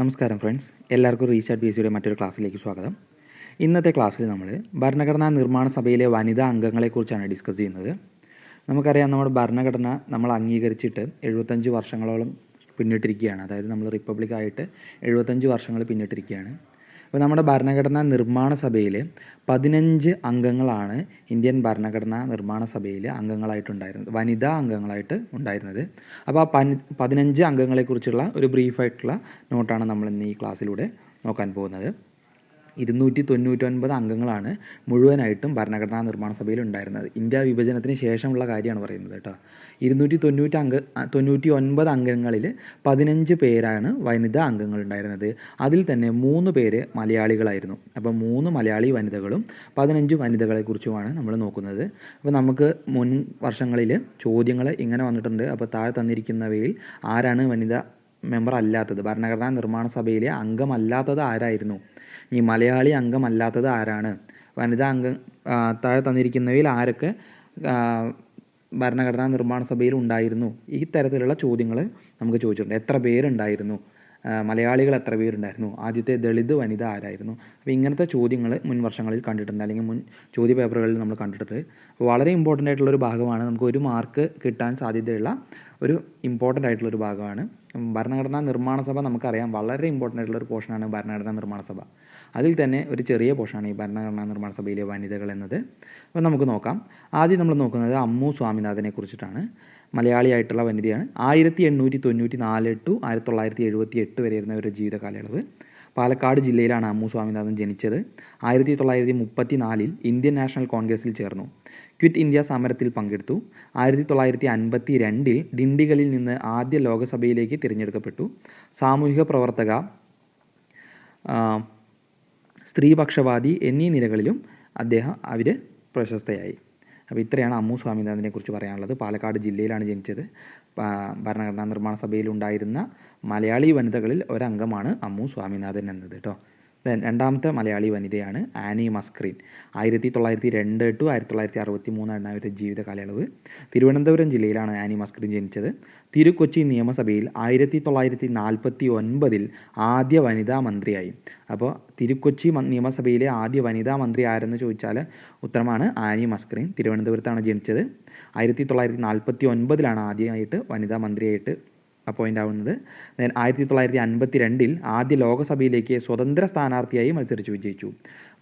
നമസ്കാരം ഫ്രണ്ട്സ്. എല്ലാവർക്കും റീസാർട്ട് ബി സിയുടെ മറ്റൊരു ക്ലാസ്സിലേക്ക് സ്വാഗതം. ഇന്നത്തെ ക്ലാസ്സിൽ നമ്മൾ ഭരണഘടനാ നിർമ്മാണ സഭയിലെ വനിതാ അംഗങ്ങളെക്കുറിച്ചാണ് ഡിസ്കസ് ചെയ്യുന്നത്. നമുക്കറിയാം നമ്മുടെ ഭരണഘടന നമ്മൾ അംഗീകരിച്ചിട്ട് എഴുപത്തഞ്ച് വർഷങ്ങളോളം പിന്നിട്ടിരിക്കുകയാണ്. അതായത് നമ്മൾ റിപ്പബ്ലിക്കായിട്ട് എഴുപത്തഞ്ച് വർഷങ്ങൾ പിന്നിട്ടിരിക്കുകയാണ്. അപ്പോൾ നമ്മുടെ ഭരണഘടനാ നിർമ്മാണ സഭയിൽ പതിനഞ്ച് അംഗങ്ങളാണ് ഇന്ത്യൻ ഭരണഘടനാ നിർമ്മാണ സഭയിൽ അംഗങ്ങളായിട്ടുണ്ടായിരുന്നത് വനിതാ അംഗങ്ങളായിട്ട് ഉണ്ടായിരുന്നത്. അപ്പോൾ ആ പൻ പതിനഞ്ച് അംഗങ്ങളെക്കുറിച്ചുള്ള ഒരു ബ്രീഫായിട്ടുള്ള നോട്ടാണ് നമ്മൾ ഇന്ന് ഈ ക്ലാസ്സിലൂടെ നോക്കാൻ പോകുന്നത്. ഇരുന്നൂറ്റി തൊണ്ണൂറ്റൊൻപത് അംഗങ്ങളാണ് മുഴുവനായിട്ടും ഭരണഘടനാ നിർമ്മാണ സഭയിൽ ഉണ്ടായിരുന്നത്. ഇന്ത്യ വിഭജനത്തിന് ശേഷമുള്ള കാര്യമാണ് പറയുന്നത് കേട്ടോ. ഇരുന്നൂറ്റി തൊണ്ണൂറ്റി അംഗ തൊണ്ണൂറ്റി ഒൻപത് അംഗങ്ങളിൽ പതിനഞ്ച് പേരാണ് വനിതാ അംഗങ്ങൾ ഉണ്ടായിരുന്നത്. അതിൽ തന്നെ മൂന്ന് പേര് മലയാളികളായിരുന്നു. അപ്പോൾ മൂന്ന് മലയാളി വനിതകളും പതിനഞ്ച് വനിതകളെ കുറിച്ചുമാണ് നമ്മൾ നോക്കുന്നത്. അപ്പോൾ നമുക്ക് മുൻ വർഷങ്ങളിൽ ചോദ്യങ്ങൾ ഇങ്ങനെ വന്നിട്ടുണ്ട്. അപ്പോൾ താഴെ തന്നിരിക്കുന്നവയിൽ ആരാണ് വനിത മെമ്പർ അല്ലാത്തത് ഭരണഘടനാ നിർമ്മാണ സഭയിലെ അംഗമല്ലാത്തത് ആരായിരുന്നു? ഈ മലയാളി അംഗമല്ലാത്തത് ആരാണ്? വനിതാ അംഗം താഴെ തന്നിരിക്കുന്നവയിൽ ആരൊക്കെ ഭരണഘടനാ നിർമ്മാണ സഭയിൽ ഉണ്ടായിരുന്നു? ഈ തരത്തിലുള്ള ചോദ്യങ്ങൾ നമുക്ക് ചോദിച്ചിട്ടുണ്ട്. എത്ര പേരുണ്ടായിരുന്നു? മലയാളികൾ എത്ര പേരുണ്ടായിരുന്നു? ആദ്യത്തെ ദളിത് വനിത ആരായിരുന്നു? അപ്പോൾ ഇങ്ങനത്തെ ചോദ്യങ്ങൾ മുൻ വർഷങ്ങളിൽ കണ്ടിട്ടുണ്ട് അല്ലെങ്കിൽ മുൻ ചോദ്യ പേപ്പറുകളിൽ നമ്മൾ കണ്ടിട്ടുണ്ട്. വളരെ ഇമ്പോർട്ടന്റ് ആയിട്ടുള്ള ഒരു ഭാഗമാണ്. നമുക്ക് ഒരു മാർക്ക് കിട്ടാൻ സാധ്യതയുള്ള ഒരു ഇമ്പോർട്ടന്റ് ആയിട്ടുള്ള ഒരു ഭാഗമാണ്. ഭരണഘടനാ നിർമ്മാണ സഭ നമുക്കറിയാം. വളരെ ഇമ്പോർട്ടന്റ് ആയിട്ടുള്ള ഒരു പോർഷനാണ് ഭരണഘടനാ നിർമ്മാണ സഭ. അതിൽ തന്നെ ഒരു ചെറിയ പോഷാണ് ഈ ഭരണഘടനാ നിർമ്മാണ സഭയിലെ വനിതകൾ എന്നത്. അപ്പോൾ നമുക്ക് നോക്കാം. ആദ്യം നമ്മൾ നോക്കുന്നത് അമ്മു സ്വാമിനാഥനെ കുറിച്ചിട്ടാണ്. മലയാളിയായിട്ടുള്ള വനിതയാണ്. ആയിരത്തി എണ്ണൂറ്റി തൊണ്ണൂറ്റി നാല് ടു ആയിരത്തി തൊള്ളായിരത്തി എഴുപത്തി എട്ട് വരെയായിരുന്ന ഒരു ജീവിത കാലയളവ്. പാലക്കാട് ജില്ലയിലാണ് അമ്മു സ്വാമിനാഥൻ ജനിച്ചത്. ആയിരത്തി തൊള്ളായിരത്തി മുപ്പത്തി നാലിൽ ഇന്ത്യൻ നാഷണൽ കോൺഗ്രസിൽ ചേർന്നു. ക്വിറ്റ് ഇന്ത്യ സമരത്തിൽ പങ്കെടുത്തു. ആയിരത്തി തൊള്ളായിരത്തി അൻപത്തി രണ്ടിൽ ഡിണ്ടിഗലിൽ നിന്ന് ആദ്യ ലോകസഭയിലേക്ക് തിരഞ്ഞെടുക്കപ്പെട്ടു. സാമൂഹിക പ്രവർത്തക സ്ത്രീപക്ഷവാദി എന്നീ നിലകളിലും അദ്ദേഹം അവർ പ്രശസ്തയായി. അപ്പോൾ ഇത്രയാണ് അമ്മു സ്വാമിനാഥനെ കുറിച്ച് പറയാനുള്ളത്. പാലക്കാട് ജില്ലയിലാണ് ജനിച്ചത്. ഭരണഘടനാ നിർമ്മാണ സഭയിൽ ഉണ്ടായിരുന്ന മലയാളി വനിതകളിൽ ഒരംഗമാണ് അമ്മു സ്വാമിനാഥൻ എന്നത് കേട്ടോ. രണ്ടാമത്തെ മലയാളി വനിതയാണ് ആനി മസ്ക്രീൻ. ആയിരത്തി തൊള്ളായിരത്തി രണ്ട് ടു ആയിരത്തി തൊള്ളായിരത്തി അറുപത്തി മൂന്നാണ് അവരുടെ ജീവിത കാലയളവ്. തിരുവനന്തപുരം ജില്ലയിലാണ് ആനി മസ്ക്രീൻ ജനിച്ചത്. തിരുക്കൊച്ചി നിയമസഭയിൽ ആയിരത്തി തൊള്ളായിരത്തി നാൽപ്പത്തി ഒൻപതിൽ ആദ്യ വനിതാ മന്ത്രിയായി. അപ്പോൾ തിരുക്കൊച്ചി നിയമസഭയിലെ ആദ്യ വനിതാ മന്ത്രി ആരെന്ന് ചോദിച്ചാൽ ഉത്തരമാണ് ആനി മസ്ക്രീൻ. തിരുവനന്തപുരത്താണ് ജനിച്ചത്. ആയിരത്തി തൊള്ളായിരത്തി നാൽപ്പത്തി ഒൻപതിലാണ് ആദ്യമായിട്ട് വനിതാ മന്ത്രിയായിട്ട് അപ്പോയിന്റ് ആവുന്നത്. ആയിരത്തി തൊള്ളായിരത്തി അൻപത്തി രണ്ടിൽ ആദ്യ ലോകസഭയിലേക്ക് സ്വതന്ത്ര സ്ഥാനാർത്ഥിയായി മത്സരിച്ചു വിജയിച്ചു.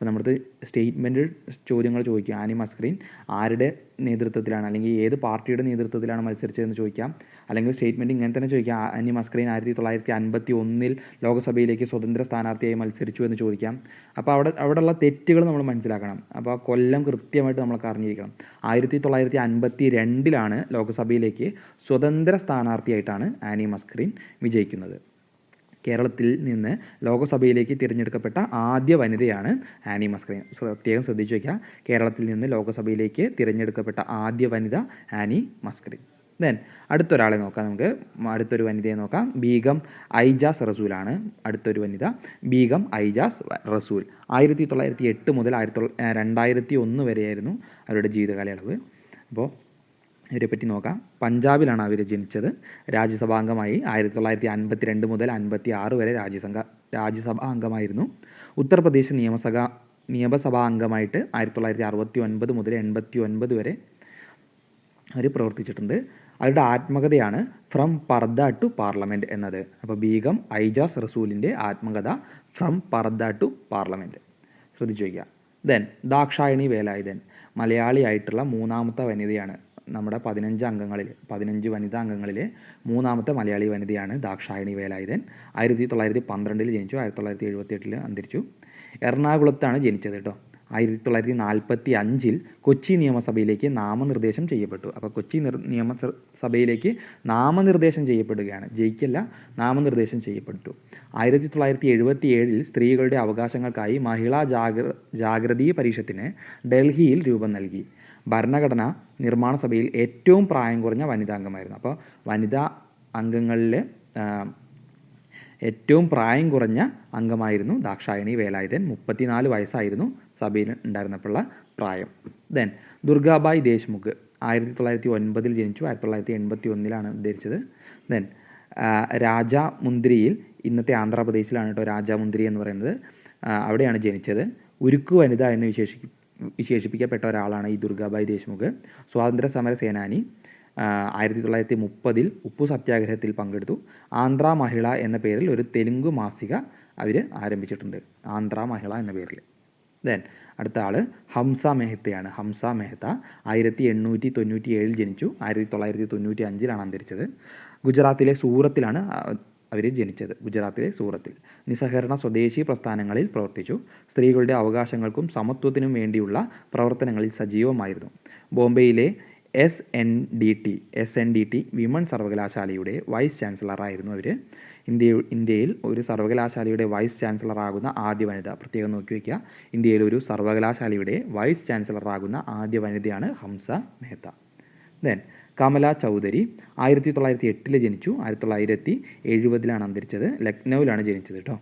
അപ്പോൾ നമ്മുടെ സ്റ്റേറ്റ്മെന്റ് ചോദ്യങ്ങൾ ചോദിക്കും. ആനി സ്ക്രീൻ ആരുടെ നേതൃത്വത്തിലാണ്? അല്ലെങ്കിൽ ഏത് പാർട്ടിയുടെ നേതൃത്വത്തിലാണ് മത്സരിച്ചതെന്ന് ചോദിക്കാം. അല്ലെങ്കിൽ സ്റ്റേറ്റ്മെന്റ് ഇങ്ങനെ തന്നെ ചോദിക്കാം. ആനിമ ആനി മസ്ക്രീൻ ആയിരത്തി തൊള്ളായിരത്തി അൻപത്തി ഒന്നിൽ ലോകസഭയിലേക്ക് സ്വതന്ത്ര സ്ഥാനാർത്ഥിയായി മത്സരിച്ചു എന്ന് ചോദിക്കാം. അപ്പോൾ അവിടെ അവിടെയുള്ള തെറ്റുകൾ നമ്മൾ മനസ്സിലാക്കണം. അപ്പോൾ ആ കൊല്ലം കൃത്യമായിട്ട് നമ്മൾ അറിഞ്ഞിരിക്കണം. ആയിരത്തി തൊള്ളായിരത്തി അൻപത്തി രണ്ടിലാണ് ലോകസഭയിലേക്ക് സ്വതന്ത്ര സ്ഥാനാർത്ഥിയായിട്ടാണ് ആനി മസ്ക്രീൻ വിജയിക്കുന്നത്. കേരളത്തിൽ നിന്ന് ലോകസഭയിലേക്ക് തിരഞ്ഞെടുക്കപ്പെട്ട ആദ്യ വനിതയാണ് ആനി മസ്ക്രീൻ പ്രത്യേകം ശ്രദ്ധിച്ചു വയ്ക്കുക കേരളത്തിൽ നിന്ന് ലോകസഭയിലേക്ക് തിരഞ്ഞെടുക്കപ്പെട്ട ആദ്യ വനിത ആനി മസ്ക്രീൻ ദെൻ അടുത്തൊരാളെ നോക്കാം നമുക്ക്. അടുത്തൊരു വനിതയെ നോക്കാം. ബീഗം ഐജാസ് റസൂലാണ് അടുത്തൊരു വനിത. ബീഗം ഐജാസ് റസൂൽ. ആയിരത്തി തൊള്ളായിരത്തി എട്ട് മുതൽ ആയിരത്തി രണ്ടായിരത്തി ഒന്ന് വരെയായിരുന്നു അവരുടെ ജീവിതകാലയളവ്. അപ്പോൾ ഇവരെ പറ്റി നോക്കാം. പഞ്ചാബിലാണ് അവർ ജനിച്ചത്. രാജ്യസഭാംഗമായി ആയിരത്തി തൊള്ളായിരത്തി അൻപത്തി രണ്ട് മുതൽ അൻപത്തി ആറ് വരെ രാജ്യസംഘ രാജ്യസഭാ അംഗമായിരുന്നു ഉത്തർപ്രദേശ് നിയമസഭ നിയമസഭാ അംഗമായിട്ട് ആയിരത്തി തൊള്ളായിരത്തി അറുപത്തി ഒൻപത് മുതൽ എൺപത്തി ഒൻപത് വരെ അവർ പ്രവർത്തിച്ചിട്ടുണ്ട്. അവരുടെ ആത്മകഥയാണ് ഫ്രം പർദ ടു പാർലമെന്റ് എന്നത്. അപ്പോൾ ബീഗം ഐജാസ് റസൂലിന്റെ ആത്മകഥ ഫ്രം പർദ ടു പാർലമെന്റ് ശ്രദ്ധിച്ചു വയ്ക്കുക. ദെൻ ദാക്ഷായണി വേലായുധൻ മലയാളിയായിട്ടുള്ള മൂന്നാമത്തെ വനിതയാണ്. നമ്മുടെ പതിനഞ്ച് അംഗങ്ങളിൽ പതിനഞ്ച് വനിതാ അംഗങ്ങളിൽ മൂന്നാമത്തെ മലയാളി വനിതയാണ് ദാക്ഷായണി വേലായുധൻ. ആയിരത്തി തൊള്ളായിരത്തി പന്ത്രണ്ടിൽ ജനിച്ചു ആയിരത്തി തൊള്ളായിരത്തി എഴുപത്തി എട്ടിൽ അന്തരിച്ചു. എറണാകുളത്താണ് ജനിച്ചത് കേട്ടോ. ആയിരത്തി തൊള്ളായിരത്തി നാൽപ്പത്തി അഞ്ചിൽ കൊച്ചി നിയമസഭയിലേക്ക് നാമനിർദ്ദേശം ചെയ്യപ്പെട്ടു. അപ്പോൾ കൊച്ചി നിർ നിയമസഭയിലേക്ക് നാമനിർദ്ദേശം ചെയ്യപ്പെടുകയാണ്. ജയിക്കല്ല നാമനിർദ്ദേശം ചെയ്യപ്പെട്ടു. ആയിരത്തി തൊള്ളായിരത്തി എഴുപത്തി ഏഴിൽ സ്ത്രീകളുടെ അവകാശങ്ങൾക്കായി മഹിളാ ജാഗ്ര ജാഗ്രതീ പരിഷത്തിന് ഡൽഹിയിൽ രൂപം നൽകി. ഭരണഘടന നിർമ്മാണ സഭയിൽ ഏറ്റവും പ്രായം കുറഞ്ഞ വനിതാ അംഗമായിരുന്നു. അപ്പോൾ വനിതാ അംഗങ്ങളിൽ ഏറ്റവും പ്രായം കുറഞ്ഞ അംഗമായിരുന്നു ദാക്ഷായണി വേലായുധൻ. മുപ്പത്തിനാല് വയസ്സായിരുന്നു സഭയിൽ ഉണ്ടായിരുന്നപ്പോഴുള്ള പ്രായം. ദെൻ ദുർഗാബായ് ദേശ്മുഖ് ആയിരത്തി തൊള്ളായിരത്തി ഒൻപതിൽ ജനിച്ചു. ആയിരത്തി തൊള്ളായിരത്തി എൺപത്തി ഒന്നിലാണ് ഉദ്ധരിച്ചത് ദെൻ രാജ ഇന്നത്തെ ആന്ധ്രാപ്രദേശിലാണ് കേട്ടോ രാജാമുന്ദ്രി എന്ന് പറയുന്നത്. അവിടെയാണ് ജനിച്ചത്. ഉരുക്കു വനിത എന്ന് വിശേഷിപ്പി വിശേഷിപ്പിക്കപ്പെട്ട ഒരാളാണ് ഈ ദുർഗാബായി ദേശ്മുഖ്. സ്വാതന്ത്ര്യ സമര സേനാനി. ആയിരത്തി തൊള്ളായിരത്തി മുപ്പതിൽ ഉപ്പു സത്യാഗ്രഹത്തിൽ പങ്കെടുത്തു. ആന്ധ്ര മഹിള എന്ന പേരിൽ ഒരു തെലുങ്ക് മാസിക അവർ ആരംഭിച്ചിട്ടുണ്ട്. ആന്ധ്ര മഹിള എന്ന പേരിൽ. ദെൻ അടുത്ത ആൾ ഹംസ മെഹ്തയാണ്. ഹംസ മെഹ്ത ആയിരത്തി എണ്ണൂറ്റി തൊണ്ണൂറ്റി ഏഴിൽ ജനിച്ചു. ആയിരത്തി തൊള്ളായിരത്തി തൊണ്ണൂറ്റി അഞ്ചിലാണ് അന്തരിച്ചത്. ഗുജറാത്തിലെ സൂറത്തിലാണ് അവർ ജനിച്ചത് ഗുജറാത്തിലെ സൂറത്തിൽ. നിസ്സഹകരണ സ്വദേശി പ്രസ്ഥാനങ്ങളിൽ പ്രവർത്തിച്ചു. സ്ത്രീകളുടെ അവകാശങ്ങൾക്കും സമത്വത്തിനും വേണ്ടിയുള്ള പ്രവർത്തനങ്ങളിൽ സജീവമായിരുന്നു. ബോംബെയിലെ S N D T S N D T women സർവകലാശാലയുടെ വൈസ് ചാൻസലറായിരുന്നു അവർ ഇന്ത്യ ഇന്ത്യയിൽ ഒരു സർവകലാശാലയുടെ വൈസ് ചാൻസലറാകുന്ന ആദ്യ വനിത. പ്രത്യേകം നോക്കി വയ്ക്കുക ഇന്ത്യയിൽ ഒരു സർവകലാശാലയുടെ വൈസ് ചാൻസലറാകുന്ന ആദ്യ വനിതയാണ് ഹംസ മെഹ്ത. ദെൻ കമല ചൗധരി ആയിരത്തി തൊള്ളായിരത്തി എട്ടിൽ ജനിച്ചു. ആയിരത്തി തൊള്ളായിരത്തി എഴുപതിലാണ് അന്തരിച്ചത്. ലക്നൌവിലാണ് ജനിച്ചത് കേട്ടോ.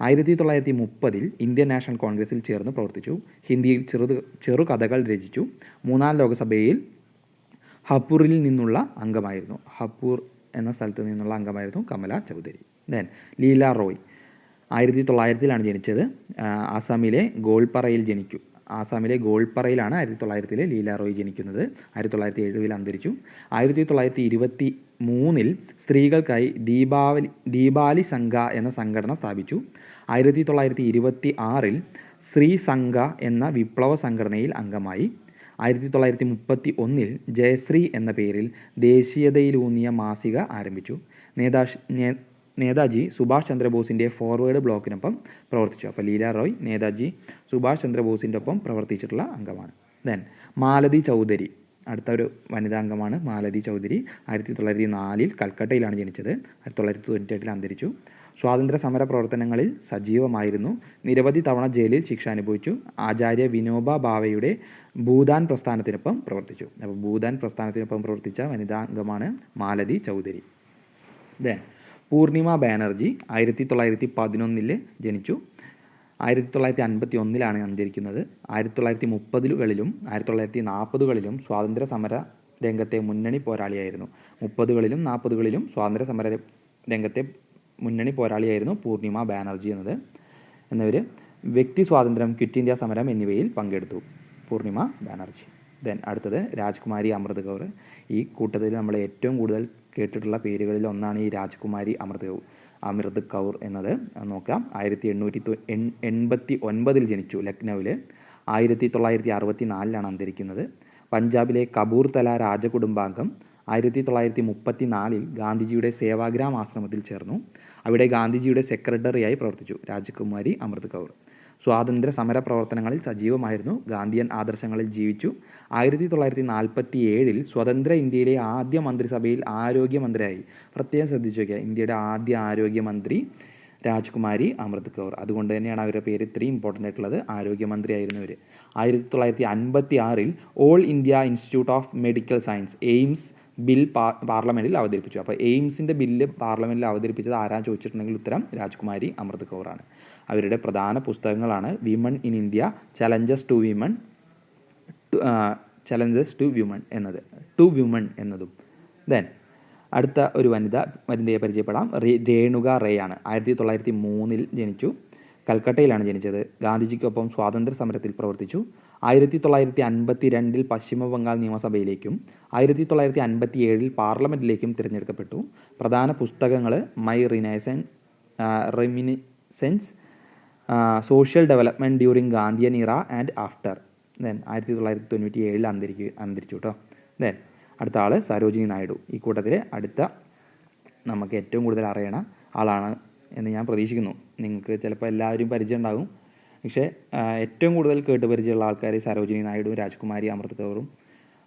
ആയിരത്തി തൊള്ളായിരത്തി മുപ്പതിൽ ഇന്ത്യൻ നാഷണൽ കോൺഗ്രസിൽ ചേർന്ന് പ്രവർത്തിച്ചു. ഹിന്ദിയിൽ ചെറു ചെറുകഥകൾ രചിച്ചു. മൂന്നാം ലോകസഭയിൽ ഹപ്പൂറിൽ നിന്നുള്ള അംഗമായിരുന്നു. ഹപ്പൂർ എന്ന സ്ഥലത്ത് നിന്നുള്ള അംഗമായിരുന്നു കമല ചൗധരി. ദെൻ ലീല റോയ് ആയിരത്തി തൊള്ളായിരത്തിലാണ് ജനിച്ചത്. ആസാമിലെ ഗോൾപ്പറയിൽ ജനിച്ചു. ആസാമിലെ ഗോൾപ്പറയിലാണ് ആയിരത്തി തൊള്ളായിരത്തിലെ ലീല റോയ് ജനിക്കുന്നത്. ആയിരത്തി തൊള്ളായിരത്തി എഴുപതിൽ അന്തരിച്ചു. ആയിരത്തി തൊള്ളായിരത്തി ഇരുപത്തി മൂന്നിൽ സ്ത്രീകൾക്കായി ദീപാവലി ദീപാലി സംഘ എന്ന സംഘടന സ്ഥാപിച്ചു. ആയിരത്തി തൊള്ളായിരത്തി ഇരുപത്തി ആറിൽ ശ്രീ സംഘ എന്ന വിപ്ലവ സംഘടനയിൽ അംഗമായി. ആയിരത്തി തൊള്ളായിരത്തി മുപ്പത്തി ഒന്നിൽ ജയശ്രീ എന്ന പേരിൽ ദേശീയതയിലൂന്നിയ മാസിക ആരംഭിച്ചു. നേതാഷ് നേ- നേതാജി സുഭാഷ് ചന്ദ്രബോസിന്റെ ഫോർവേഡ് ബ്ലോക്കിനൊപ്പം പ്രവർത്തിച്ചു. അപ്പോൾ ലീല റോയ് നേതാജി സുഭാഷ് ചന്ദ്രബോസിന്റെ ഒപ്പം പ്രവർത്തിച്ചിട്ടുള്ള അംഗമാണ്. ദെൻ മാലതി ചൗധരി അടുത്ത ഒരു വനിതാ അംഗമാണ് മാലതി ചൗധരി. ആയിരത്തി തൊള്ളായിരത്തി നാലിൽ കൽക്കട്ടയിലാണ് ജനിച്ചത്. ആയിരത്തി തൊള്ളായിരത്തി തൊണ്ണൂറ്റി അന്തരിച്ചു. സ്വാതന്ത്ര്യ സമര പ്രവർത്തനങ്ങളിൽ സജീവമായിരുന്നു. നിരവധി തവണ ജയിലിൽ ശിക്ഷ അനുഭവിച്ചു. ആചാര്യ വിനോബ ഭാവയുടെ ഭൂദാൻ പ്രസ്ഥാനത്തിനൊപ്പം പ്രവർത്തിച്ചു. അപ്പോൾ ഭൂദാൻ പ്രസ്ഥാനത്തിനൊപ്പം പ്രവർത്തിച്ച വനിതാ അംഗമാണ് മാലതി ചൗധരി. ദെൻ പൂർണിമ ബാനർജി ആയിരത്തി തൊള്ളായിരത്തി പതിനൊന്നിൽ ജനിച്ചു. ആയിരത്തി തൊള്ളായിരത്തി അൻപത്തി ഒന്നിലാണ് അന്തരിക്കുന്നത്. ആയിരത്തി തൊള്ളായിരത്തി മുപ്പതുകളിലും ആയിരത്തി തൊള്ളായിരത്തി നാൽപ്പതുകളിലും സ്വാതന്ത്ര്യ സമര രംഗത്തെ മുന്നണി പോരാളിയായിരുന്നു. മുപ്പതുകളിലും നാൽപ്പതുകളിലും സ്വാതന്ത്ര്യ സമര രംഗത്തെ മുന്നണി പോരാളിയായിരുന്നു പൂർണിമ ബാനർജി എന്നത്. എന്നവർ വ്യക്തി സ്വാതന്ത്ര്യം ക്വിറ്റ് ഇന്ത്യ സമരം എന്നിവയിൽ പങ്കെടുത്തു. പൂർണിമ ബാനർജി. ദെൻ അടുത്തത് രാജ്കുമാരി അമൃത് കൗർ. ഈ കൂട്ടത്തിൽ നമ്മൾ ഏറ്റവും കൂടുതൽ കേട്ടിട്ടുള്ള പേരുകളിൽ ഒന്നാണ് ഈ രാജ്കുമാരി അമൃത് അമൃത് കൗർ എന്നത്. നോക്കാം. ആയിരത്തി എണ്ണൂറ്റി എൺപത്തി ഒൻപതിൽ ജനിച്ചു ലക്നൗവിൽ ആയിരത്തി തൊള്ളായിരത്തി അറുപത്തി നാലിലാണ് അന്തരിക്കുന്നത്. പഞ്ചാബിലെ കപൂർതല രാജകുടുംബാംഗം. ആയിരത്തി തൊള്ളായിരത്തി മുപ്പത്തി നാലിൽ ഗാന്ധിജിയുടെ സേവാഗ്രാം ആശ്രമത്തിൽ ചേർന്നു. അവിടെ ഗാന്ധിജിയുടെ സെക്രട്ടറിയായി പ്രവർത്തിച്ചു. രാജകുമാരി അമൃത് കൗർ. സ്വാതന്ത്ര്യ സമര പ്രവർത്തനങ്ങളിൽ സജീവമായിരുന്നു. ഗാന്ധിയൻ ആദർശങ്ങളിൽ ജീവിച്ചു. ആയിരത്തി തൊള്ളായിരത്തി നാൽപ്പത്തി ഏഴിൽ സ്വതന്ത്ര ഇന്ത്യയിലെ ആദ്യ മന്ത്രിസഭയിൽ ആരോഗ്യമന്ത്രിയായി. പ്രത്യേകം ശ്രദ്ധിച്ചു വയ്ക്കുക. ഇന്ത്യയുടെ ആദ്യ ആരോഗ്യമന്ത്രി രാജ്കുമാരി അമൃത് കൗർ. അതുകൊണ്ട് തന്നെയാണ് അവരുടെ പേര് ഇത്രയും ഇമ്പോർട്ടന്റ് ആയിട്ടുള്ളത്. ആരോഗ്യമന്ത്രി ആയിരുന്നു ഇവർ ആയിരത്തി തൊള്ളായിരത്തി അൻപത്തി ആറിൽ all India institute of medical science AIIMS bill പാർലമെന്റിൽ അവതരിപ്പിച്ചു. അപ്പോൾ എയിംസിന്റെ ബില്ല് പാർലമെന്റിൽ അവതരിപ്പിച്ചത് ആരാ ചോദിച്ചിട്ടുണ്ടെങ്കിൽ ഉത്തരം രാജ്കുമാരി അമൃത് കൗറാണ്. അവരുടെ പ്രധാന പുസ്തകങ്ങളാണ് women in India challenges to women challenges to women എന്നത്. ടു വ്യൂമൺ എന്നതും. ദെൻ അടുത്ത ഒരു വനിത വനിതയെ പരിചയപ്പെടാം. രേണുക റേ ആണ്. ആയിരത്തി തൊള്ളായിരത്തി മൂന്നിൽ ജനിച്ചു. കൽക്കട്ടയിലാണ് ജനിച്ചത്. ഗാന്ധിജിക്കൊപ്പം സ്വാതന്ത്ര്യ സമരത്തിൽ പ്രവർത്തിച്ചു. ആയിരത്തി തൊള്ളായിരത്തി അൻപത്തി രണ്ടിൽ പശ്ചിമ ബംഗാൾ നിയമസഭയിലേക്കും ആയിരത്തി തൊള്ളായിരത്തി അൻപത്തി ഏഴിൽ പാർലമെന്റിലേക്കും തിരഞ്ഞെടുക്കപ്പെട്ടു. പ്രധാന പുസ്തകങ്ങൾ my renaissance reminiscences social development during Gandhian era and after then ആയിരത്തി തൊള്ളായിരത്തി തൊണ്ണൂറ്റി ഏഴിൽ അന്തരിക്കുക അന്തരിച്ചു കേട്ടോ ദെൻ അടുത്ത ആൾ സരോജിനി നായിഡു. ഈ കൂട്ടത്തിലെ അടുത്ത നമുക്ക് ഏറ്റവും കൂടുതൽ അറിയണ ആളാണ് എന്ന് ഞാൻ പ്രതീക്ഷിക്കുന്നു. നിങ്ങൾക്ക് ചിലപ്പോൾ എല്ലാവരും പരിചയം ഉണ്ടാകും. പക്ഷേ ഏറ്റവും കൂടുതൽ കേട്ട് പരിചയമുള്ള ആൾക്കാർ സരോജിനി നായിഡുവും രാജ്കുമാരി അമൃത് കൗറും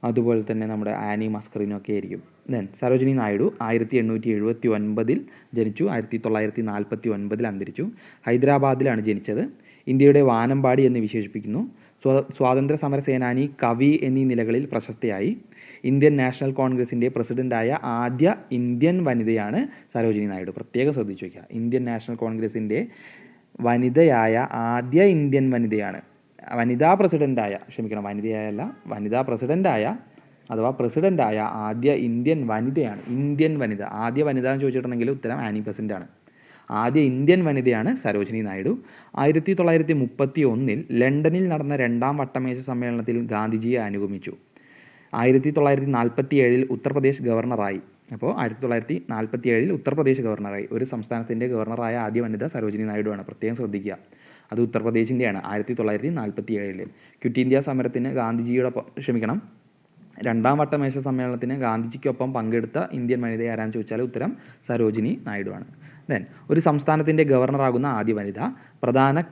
അതുപോലെ തന്നെ നമ്മുടെ ആനി മസ്കറിനും ഒക്കെ ആയിരിക്കും. ദെൻ സരോജിനി നായിഡു ആയിരത്തി എണ്ണൂറ്റി എഴുപത്തി ഒൻപതിൽ ജനിച്ചു ആയിരത്തി തൊള്ളായിരത്തി നാൽപ്പത്തി ഒൻപതിൽ അന്തരിച്ചു. ഹൈദരാബാദിലാണ് ജനിച്ചത്. ഇന്ത്യയുടെ വാനമ്പാടി എന്ന് വിശേഷിപ്പിക്കുന്നു. സ്വാ- സ്വാതന്ത്ര്യ സമര സേനാനി കവി എന്നീ നിലകളിൽ പ്രശസ്തയായി. ഇന്ത്യൻ നാഷണൽ കോൺഗ്രസിന്റെ പ്രസിഡന്റായ ആദ്യ ഇന്ത്യൻ വനിതയാണ് സരോജിനി നായിഡു. പ്രത്യേകം ശ്രദ്ധിച്ചു വയ്ക്കുക. ഇന്ത്യൻ നാഷണൽ കോൺഗ്രസിന്റെ വനിതയായ ആദ്യ ഇന്ത്യൻ വനിതയാണ്. വനിതാ പ്രസിഡന്റായ ക്ഷമിക്കണം വനിതയായല്ല വനിതാ പ്രസിഡന്റായ അഥവാ പ്രസിഡന്റായ ആദ്യ ഇന്ത്യൻ വനിതയാണ്. ഇന്ത്യൻ വനിത ആദ്യ വനിത എന്ന് ചോദിച്ചിട്ടുണ്ടെങ്കിൽ ഉത്തരം ആനി ബെസന്റ് ആണ്. ആദ്യ ഇന്ത്യൻ വനിതയാണ് സരോജിനി നായിഡു. ആയിരത്തി തൊള്ളായിരത്തി മുപ്പത്തി ഒന്നിൽ ലണ്ടനിൽ നടന്ന രണ്ടാം വട്ടമേശ സമ്മേളനത്തിൽ ഗാന്ധിജിയെ അനുഗമിച്ചു. ആയിരത്തി തൊള്ളായിരത്തി നാൽപ്പത്തി ഏഴിൽ ഉത്തർപ്രദേശ് ഗവർണറായി. അപ്പോൾ ആയിരത്തി തൊള്ളായിരത്തി നാൽപ്പത്തി ഏഴിൽ ഉത്തർപ്രദേശ് ഗവർണറായി. ഒരു സംസ്ഥാനത്തിന്റെ ഗവർണറായ ആദ്യ വനിത സരോജിനി നായിഡു ആണ് പ്രത്യേകം ശ്രദ്ധിക്കുക. അത് ഉത്തർപ്രദേശിന്റെയാണ് ആയിരത്തി തൊള്ളായിരത്തി നാൽപ്പത്തി ഏഴിൽ ക്വിറ്റ് ഇന്ത്യ സമരത്തിന് ഗാന്ധിജിയുടെ ക്ഷമിക്കണം രണ്ടാം വട്ടമേശ സമ്മേളനത്തിന് ഗാന്ധിജിക്കൊപ്പം പങ്കെടുത്ത ഇന്ത്യൻ വനിത ആരാന്ന് ചോദിച്ചാൽ ഉത്തരം സരോജിനി നായിഡു ആണ് ദെൻ ഒരു സംസ്ഥാനത്തിന്റെ ഗവർണറാകുന്ന ആദ്യ വനിത പ്രധാന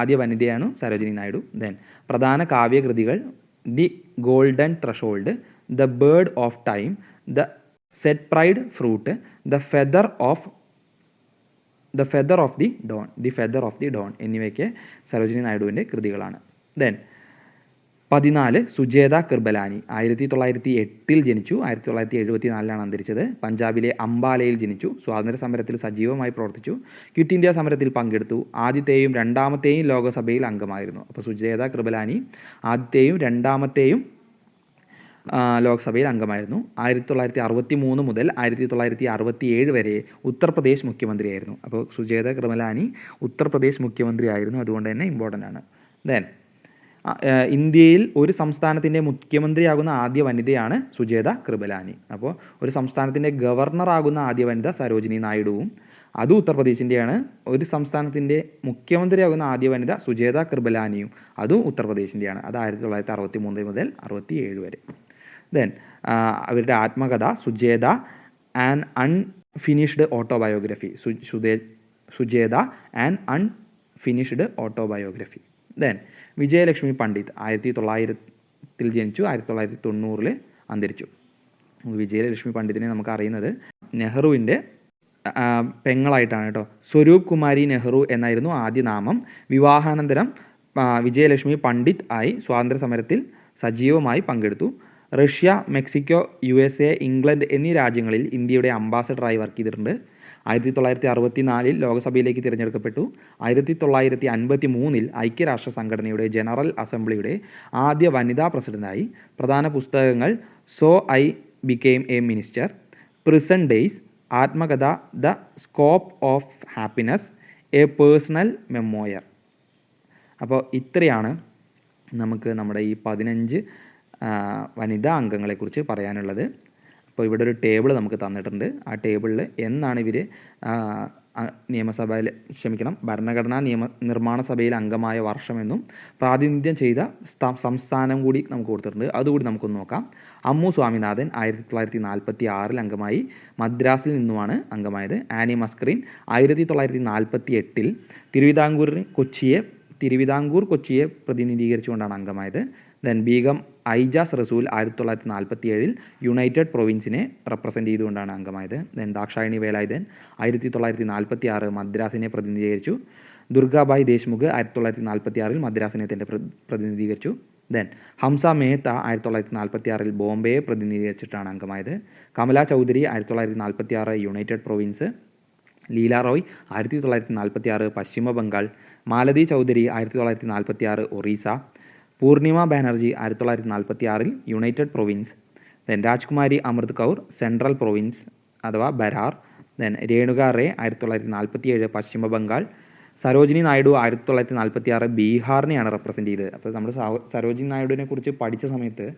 ആദ്യ വനിതയാണ് സരോജിനി നായിഡു. ദെൻ പ്രധാന കാവ്യകൃതികൾ the golden threshold the bird of time the sceptred flute the feather of the feather of the dawn the feather of the dawn എന്നിവയൊക്കെ സരോജിനി നായിഡുവിന്റെ കൃതികളാണ്. ദെൻ പതിനാല് സുജേത കൃബലാനി ആയിരത്തി തൊള്ളായിരത്തി എട്ടിൽ ജനിച്ചു. ആയിരത്തി തൊള്ളായിരത്തി എഴുപത്തി നാലിലാണ് അന്തരിച്ചത്. പഞ്ചാബിലെ അംബാലയിൽ ജനിച്ചു. സ്വാതന്ത്ര്യ സമരത്തിൽ സജീവമായി പ്രവർത്തിച്ചു. ക്വിറ്റ് ഇന്ത്യ സമരത്തിൽ പങ്കെടുത്തു. ആദ്യത്തെയും രണ്ടാമത്തെയും ലോകസഭയിൽ അംഗമായിരുന്നു. അപ്പോൾ സുജേത കൃബലാനി ആദ്യത്തെയും രണ്ടാമത്തെയും ലോക്സഭയിൽ അംഗമായിരുന്നു. ആയിരത്തി തൊള്ളായിരത്തി അറുപത്തി മൂന്ന് മുതൽ ആയിരത്തി തൊള്ളായിരത്തി അറുപത്തി ഏഴ് വരെ ഉത്തർപ്രദേശ് മുഖ്യമന്ത്രിയായിരുന്നു. അപ്പോൾ സുജേത കൃപലാനി ഉത്തർപ്രദേശ് മുഖ്യമന്ത്രിയായിരുന്നു. അതുകൊണ്ട് തന്നെ ഇമ്പോർട്ടന്റ് ആണ്. ദെൻ ഇന്ത്യയിൽ ഒരു സംസ്ഥാനത്തിന്റെ മുഖ്യമന്ത്രിയാകുന്ന ആദ്യ വനിതയാണ് സുജേത കൃപലാനി. അപ്പോൾ ഒരു സംസ്ഥാനത്തിന്റെ ഗവർണറാകുന്ന ആദ്യ വനിത സരോജിനി നായിഡുവും അതും ഉത്തർപ്രദേശിന്റെയാണ് ഒരു സംസ്ഥാനത്തിന്റെ മുഖ്യമന്ത്രിയാകുന്ന ആദ്യ വനിത സുജേത കൃപലാനിയും അതും ഉത്തർപ്രദേശിന്റെയാണ് അത് ആയിരത്തി തൊള്ളായിരത്തി അറുപത്തി മൂന്ന് മുതൽ അറുപത്തി ഏഴ് വരെ. ദെൻ അവരുടെ ആത്മകഥ Sujetha and unfinished autobiography സുജേ Sucheta and unfinished autobiography then Vijayalakshmi Pandit ആയിരത്തി തൊള്ളായിരത്തിൽ ജനിച്ചു ആയിരത്തി തൊള്ളായിരത്തി തൊണ്ണൂറിൽ അന്തരിച്ചു. വിജയലക്ഷ്മി പണ്ഡിതിനെ നമുക്ക് അറിയുന്നത് നെഹ്റുവിന്റെ പെങ്ങളായിട്ടാണ് കേട്ടോ. സ്വരൂപ് കുമാരി നെഹ്റു എന്നായിരുന്നു ആദ്യ നാമം. വിവാഹാനന്തരം വിജയലക്ഷ്മി പണ്ഡിറ്റ് ആയി സ്വാതന്ത്ര്യ സമരത്തിൽ സജീവമായി പങ്കെടുത്തു. Russia Mexico U S A England എന്നീ രാജ്യങ്ങളിൽ ഇന്ത്യയുടെ അംബാസഡറായി വർക്ക് ചെയ്തിട്ടുണ്ട്. ആയിരത്തി തൊള്ളായിരത്തി അറുപത്തി നാലിൽ ലോകസഭയിലേക്ക് തിരഞ്ഞെടുക്കപ്പെട്ടു. ആയിരത്തി തൊള്ളായിരത്തി അൻപത്തി മൂന്നിൽ ഐക്യരാഷ്ട്ര സംഘടനയുടെ ജനറൽ അസംബ്ലിയുടെ ആദ്യ വനിതാ പ്രസിഡന്റായി. പ്രധാന പുസ്തകങ്ങൾ so I became a minister prison days ആത്മകഥ the scope of happiness a personal memoir. അപ്പോൾ ഇത്രയാണ് നമുക്ക് നമ്മുടെ ഈ പതിനഞ്ച് വനിതാ അംഗങ്ങളെക്കുറിച്ച് പറയാനുള്ളത്. അപ്പോൾ ഇവിടെ ഒരു ടേബിൾ നമുക്ക് തന്നിട്ടുണ്ട്. ആ ടേബിളിൽ എന്നാണ് ഇവർ നിയമസഭയിൽ ക്ഷമിക്കണം ഭരണഘടനാ നിയമ നിർമ്മാണ സഭയിൽ അംഗമായ വർഷമെന്നും പ്രാതിനിധ്യം ചെയ്ത സ്ഥ- സംസ്ഥാനം കൂടി നമുക്ക് കൊടുത്തിട്ടുണ്ട്. അതുകൂടി നമുക്കൊന്ന് നോക്കാം. അമ്മു സ്വാമിനാഥൻ ആയിരത്തി തൊള്ളായിരത്തി നാൽപ്പത്തി ആറിൽ അംഗമായി മദ്രാസിൽ നിന്നുമാണ് അംഗമായത്. ആനി മസ്ക്രീൻ ആയിരത്തി തൊള്ളായിരത്തി നാൽപ്പത്തി എട്ടിൽ തിരുവിതാംകൂറിന് കൊച്ചിയെ തിരുവിതാംകൂർ കൊച്ചിയെ പ്രതിനിധീകരിച്ചുകൊണ്ടാണ് അംഗമായത്. ദെൻ ബീഗം ഐജാസ് റസൂൽ ആയിരത്തി തൊള്ളായിരത്തി നാൽപ്പത്തി ഏഴിൽ യുണൈറ്റഡ് പ്രൊവിൻസിനെ റെപ്രസെന്റ് ചെയ്തുകൊണ്ടാണ് അംഗമായത്. ദെൻ ദാക്ഷായണി വേലായുധൻ ആയിരത്തി തൊള്ളായിരത്തി നാൽപ്പത്തി ആറ് മദ്രാസിനെ പ്രതിനിധീകരിച്ചു. ദുർഗാബായ് ദേശ്മുഖ് ആയിരത്തി തൊള്ളായിരത്തി നാൽപ്പത്തി ആറിൽ മദ്രാസിനെ തന്നെ പ്രതിനിധീകരിച്ചു. ദെൻ ഹംസ മേത്ത ആയിരത്തി തൊള്ളായിരത്തി നാൽപ്പത്തി ആറിൽ ബോംബെയെ പ്രതിനിധീകരിച്ചിട്ടാണ് അംഗമായത്. കമല ചൗധരി ആയിരത്തി തൊള്ളായിരത്തി നാൽപ്പത്തി ആറ് യുണൈറ്റഡ് പ്രൊവിൻസ്. ലീല റോയ് ആയിരത്തി തൊള്ളായിരത്തി നാൽപ്പത്തി ആറ് പശ്ചിമ ബംഗാൾ മാലതി ചൗധരി ആയിരത്തി തൊള്ളായിരത്തി നാൽപ്പത്തി ആറ് ഒറീസ. പൂർണിമ ബാനർജി ആയിരത്തി തൊള്ളായിരത്തി നാൽപ്പത്തി ആറിൽ united province then Rajkumari Amrit Kaur central province അഥവാ ബരാർ ദെൻ രേണുക റേ ആയിരത്തി തൊള്ളായിരത്തി നാൽപ്പത്തി ഏഴ് പശ്ചിമ ബംഗാൾ സരോജിനി നായിഡു ആയിരത്തി തൊള്ളായിരത്തി നാൽപ്പത്തി ആറ് ബീഹാറിനെയാണ് റെപ്രസെന്റ് ചെയ്തത്. അപ്പോൾ നമ്മൾ സരോജിനി നായിഡുവിനെ കുറിച്ച് പഠിച്ച സമയത്ത്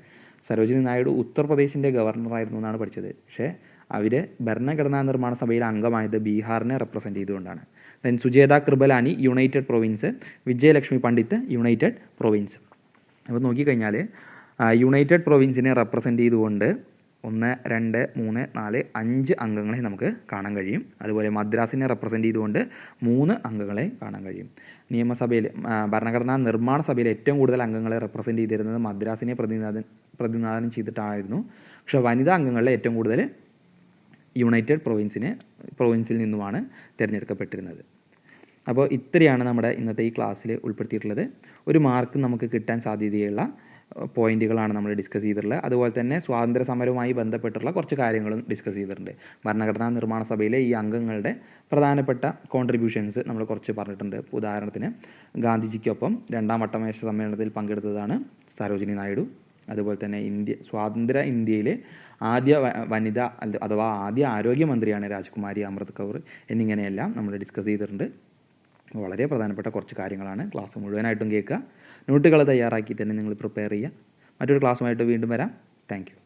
സരോജിനി നായിഡു ഉത്തർപ്രദേശിന്റെ ഗവർണറായിരുന്നു എന്നാണ് പഠിച്ചത്. പക്ഷേ അവർ ഭരണഘടനാ നിർമ്മാണ സഭയിൽ അംഗമായത് ബീഹാറിനെ റെപ്രസെന്റ് ചെയ്തുകൊണ്ടാണ്. Then Sucheta Kripalani united province Vijayalakshmi Pandit united province. അപ്പോൾ നോക്കിക്കഴിഞ്ഞാൽ യുണൈറ്റഡ് പ്രൊവിൻസിനെ റെപ്രസെന്റ് ചെയ്തുകൊണ്ട് ഒന്ന് രണ്ട് മൂന്ന് നാല് അഞ്ച് അംഗങ്ങളെ നമുക്ക് കാണാൻ കഴിയും. അതുപോലെ മദ്രാസിനെ റെപ്രസെന്റ് ചെയ്തുകൊണ്ട് മൂന്ന് അംഗങ്ങളെ കാണാൻ കഴിയും. നിയമസഭയിൽ ഭരണഘടനാ നിർമ്മാണ സഭയിൽ ഏറ്റവും കൂടുതൽ അംഗങ്ങളെ റെപ്രസെന്റ് ചെയ്തിരുന്നത് മദ്രാസിനെ പ്രതിനിധാനം പ്രതിനിധാനം ചെയ്തിട്ടായിരുന്നു. പക്ഷേ വനിതാ അംഗങ്ങളിൽ ഏറ്റവും കൂടുതൽ യുണൈറ്റഡ് പ്രൊവിൻസിനെ പ്രൊവിൻസിൽ നിന്നുമാണ് തിരഞ്ഞെടുക്കപ്പെട്ടിരുന്നത്. അപ്പോൾ ഇത്രയാണ് നമ്മുടെ ഇന്നത്തെ ഈ ക്ലാസ്സിൽ ഉൾപ്പെടുത്തിയിട്ടുള്ളത്. ഒരു മാർക്ക് നമുക്ക് കിട്ടാൻ സാധ്യതയുള്ള പോയിന്റുകളാണ് നമ്മൾ ഡിസ്കസ് ചെയ്തിട്ടുള്ളത്. അതുപോലെ തന്നെ സ്വാതന്ത്ര്യ സമരവുമായി ബന്ധപ്പെട്ടുള്ള കുറച്ച് കാര്യങ്ങളും ഡിസ്കസ് ചെയ്തിട്ടുണ്ട്. ഭരണഘടനാ നിർമ്മാണ സഭയിലെ ഈ അംഗങ്ങളുടെ പ്രധാനപ്പെട്ട കോൺട്രിബ്യൂഷൻസ് നമ്മൾ കുറച്ച് പറഞ്ഞിട്ടുണ്ട്. ഉദാഹരണത്തിന് ഗാന്ധിജിക്കൊപ്പം രണ്ടാം വട്ടമേശ സമ്മേളനത്തിൽ പങ്കെടുത്തതാണ് സരോജിനി നായിഡു. അതുപോലെ തന്നെ ഇന്ത്യ സ്വാതന്ത്ര്യ ഇന്ത്യയിലെ ആദ്യ വനിത അഥവാ ആദ്യ ആരോഗ്യമന്ത്രിയാണ് രാജ്കുമാരി അമൃത് കൗർ എന്നിങ്ങനെയെല്ലാം നമ്മൾ ഡിസ്കസ് ചെയ്തിട്ടുണ്ട്. വളരെ പ്രധാനപ്പെട്ട കുറച്ച് കാര്യങ്ങളാണ്. ക്ലാസ് മുഴുവനായിട്ടും കേൾക്കുക. നോട്ടുകൾ തയ്യാറാക്കി തന്നെ നിങ്ങൾ പ്രിപ്പയർ ചെയ്യുക. മറ്റൊരു ക്ലാസ്സുമായിട്ട് വീണ്ടും വരാം. താങ്ക്